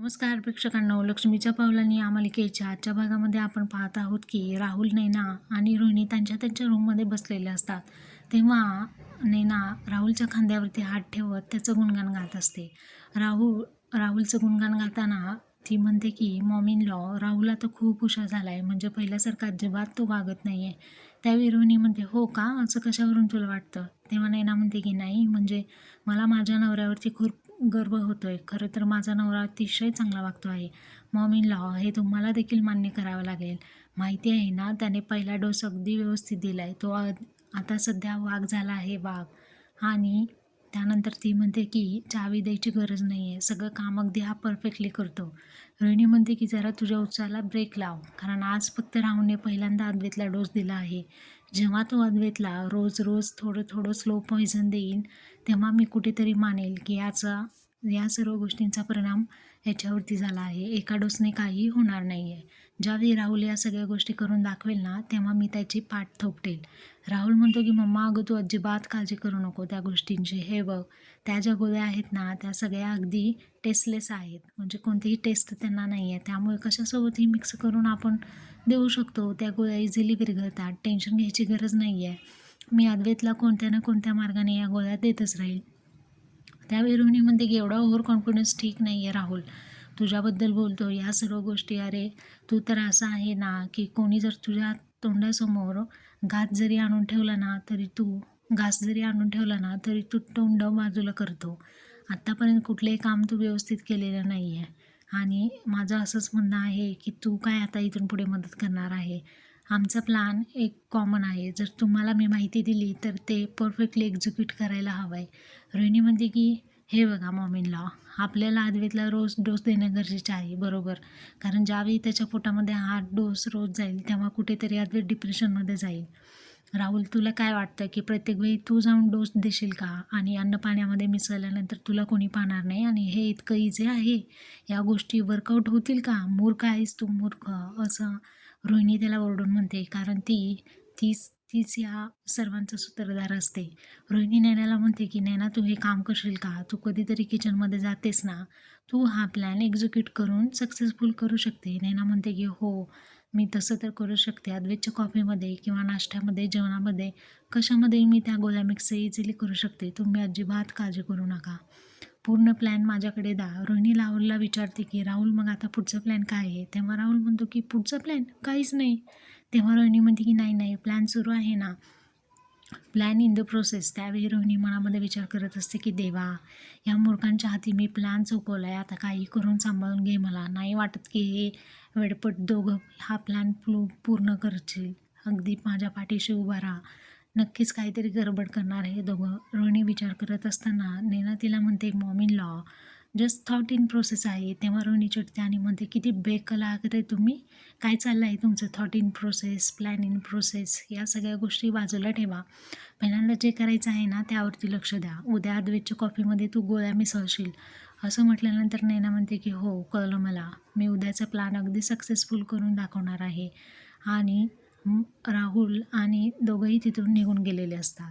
नमस्कार प्रेक्षकांनो लक्ष्मीच्या पावलांनी या मालिकेच्या आजच्या भागामध्ये आपण पाहत आहोत की राहुल नैना आणि रोहिणी त्यांच्या त्यांच्या रूममध्ये बसलेले असतात. तेव्हा नैना राहुलच्या खांद्यावरती हात ठेवत त्याचं गुणगान गात असते. राहुल राहुलचं गुणगान गाताना ती म्हणते की मॉमिन लॉ राहुल आता खूप हुशार झाला आहे म्हणजे पहिल्यासारखा अजिबात तो वागत नाही आहे त्यावेळी रोहिणी म्हणते हो का? असं कशावरून तुला वाटतं? तेव्हा नैना म्हणते की नाही. म्हणजे मला माझ्या नवऱ्यावरती खूप गर्व होतो आहे खरं तर माझा नवरा अतिशय चांगला वागतो आहे. मॉम इन लॉ हे तुम्हाला देखील मान्य करावं लागेल. माहिती आहे ना त्याने पहिला डोस अगदी व्यवस्थित दिला आहे तो आता सध्या वाघ झाला आहे वाघ. आणि त्यानंतर ती म्हणते की चावी द्यायची गरज नाही आहे सगळं काम अगदी हा परफेक्टली करतो. रोहिणी म्हणते की जरा तुझ्या उत्साहाला ब्रेक लाव. कारण आज फक्त राहूनने पहिल्यांदा अद्वैतला डोस दिला आहे. जेव्हा तो अद्वैतला रोज रोज थोडं थोडं स्लो पॉयझन देईन तेव्हा मी कुठेतरी मानेल की याचा या सर्व गोष्टींचा परिणाम याच्यावरती झाला आहे. एका डोसने काहीही होणार नाही आहे ज्यावेळी राहुल या सगळ्या गोष्टी करून दाखवेल ना तेव्हा मी त्याची पाठ थोपटेल. राहुल म्हणतो की मम्मा अगं तू अजिबात काळजी करू नको त्या गोष्टींची. हे बघ त्या ज्या गोळ्या आहेत ना त्या सगळ्या अगदी टेस्टलेस आहेत. म्हणजे कोणतीही टेस्ट त्यांना नाही आहे त्यामुळे कशासोबतही मिक्स करून आपण देऊ शकतो. त्या गोळ्या इझिली विरघळतात. टेन्शन घ्यायची गरज नाही आहे मी अद्वैतला कोणत्या ना कोणत्या मार्गाने या गोळ्या देतच राहील. त्या रोहिणी म्हणते की एवढा ओव्हर कॉन्फिडन्स ठीक नाही आहे राहुल. तुझ्याबद्दल बोलतो या सर्व गोष्टी अरे तू तर असं आहे ना की कोणी जर तुझ्या तोंडासमोर घास जरी आणून ठेवला ना तरी तू घास जरी आणून ठेवला ना तरी तू तोंड बाजूला करतो. आत्तापर्यंत कुठलेही काम तू व्यवस्थित केलेलं नाही आहे आणि माझं असंच म्हणणं आहे की तू काय आता इथून पुढे मदत करणार आहे? आमचा प्लॅन एक कॉमन आहे. जर तुम्हाला मी माहिती दिली तर ते परफेक्टली एक्झिक्यूट करायला हवं आहे रोहिणी म्हणते की हे बघा मॉमिन लॉ आपल्याला आदवेतला रोज डोस देणं गरजेचं आहे बरोबर. कारण ज्यावेळी त्याच्या पोटामध्ये हा डोस रोज जाईल तेव्हा कुठेतरी आदवेत डिप्रेशनमध्ये जाईल. राहुल तुला काय वाटतं की प्रत्येक वेळी तू जाऊन डोस देशील का? आणि अन्न पाण्यामध्ये मिसळल्यानंतर तुला कोणी पाहणार नाही? आणि हे इतकं इझी आहे? या गोष्टी वर्कआउट होतील का? मूर्ख आहेस तू मूर्ख असं रोहिणी त्याला ओरडून म्हणते कारण ती तीच तीच या सर्वांचा सूत्रधार असते. रोहिणी नैनाला म्हणते की नैना तू हे काम करशील का? तू कधीतरी किचनमध्ये जातेस ना? तू हा प्लॅन एक्झिक्यूट करून सक्सेसफुल करू शकते. नैना म्हणते की हो मी तसं तर करू शकते. अद्वैतच्या कॉफीमध्ये किंवा नाश्त्यामध्ये जेवणामध्ये कशामध्ये मी त्या गोळ्या मिक्स इझिली करू शकते. तुम्ही अजिबात काळजी करू नका. पूर्ण प्लॅन माझ्याकडे दा. रोहिणी राहुलला विचारते की राहुल मग आता पुढचं प्लॅन काय आहे? तेव्हा राहुल म्हणतो की पुढचं प्लॅन काहीच नाही. तेव्हा रोहिणी म्हणते की नाही नाही प्लॅन सुरू आहे ना. प्लॅन इन द प्रोसेस त्यावेळी रोहिणी मनामध्ये विचार करत असते की देवा या मूर्खांच्या हाती मी प्लॅन चुकवला आहे आता काही करून सांभाळून घे मला. नाही वाटत की हे वेडपट दोघं हा प्लॅन प्लू पूर्ण करतील अगदी माझ्या पाठीशी उभा राहा. नक्कीच काहीतरी गडबड करणार हे दोघं. रोहिणी विचार करत असताना नैना तिला म्हणते mom in law just thought in process आहे. तेव्हा रोहिणी चिडते आणि म्हणते किती बेकला आहे तुम्ही? काय चाललं आहे तुमचं? Thought in process plan in process या सगळ्या गोष्टी बाजूला ठेवा. पहिल्यांदा जे करायचं आहे ना त्यावरती लक्ष द्या. उद्या अद्वैतच्या कॉफीमध्ये तू गोळ्या मिसळशील. असं म्हटल्यानंतर नैना म्हणते की हो कळलं मला. मी उद्याचा प्लॅन अगदी सक्सेसफुल करून दाखवणार आहे. आणि राहुल आणि दोघंही तिथून निघून गेलेले असतात.